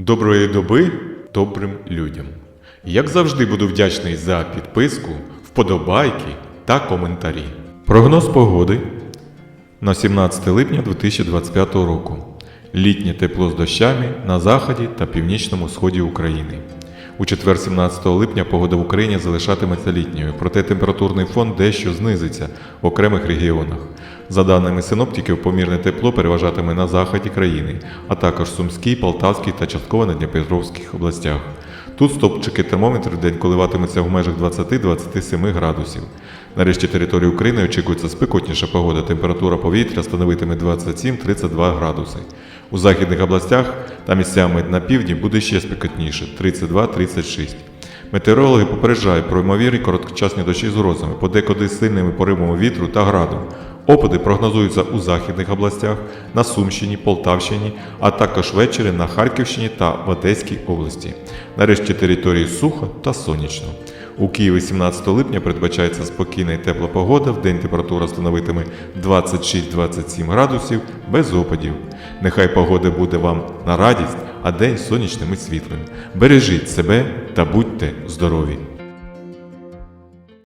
Доброї доби добрим людям. Як завжди буду вдячний за підписку, вподобайки та коментарі. Прогноз погоди на 17 липня 2025 року. Літнє тепло з дощами на заході та північному сході України. У четвер 17 липня погода в Україні залишатиметься літньою, проте температурний фон дещо знизиться в окремих регіонах. За даними синоптиків, помірне тепло переважатиме на заході країни, а також Сумській, Полтавській та частково на Дніпропетровських областях. Тут стопчики термометрів в день коливатимуться в межах 20-27 градусів. Нарешті території України очікується спекотніша погода. Температура повітря становитиме 27-32 градуси. У західних областях та місцями на півдні буде ще спекотніше 32-36. Метеорологи попереджають про ймовірні короткочасні дощі з грозами, подекуди з сильними поривами вітру та градом. Опади прогнозуються у західних областях, на Сумщині, Полтавщині, а також ввечері на Харківщині та в Одеській області. Нарешті території сухо та сонячно. У Києві 17 липня передбачається спокійна і тепла погода. В день температура становитиме 26-27 градусів без опадів. Нехай погода буде вам на радість, а день сонячним і світлим. Бережіть себе та будьте здорові!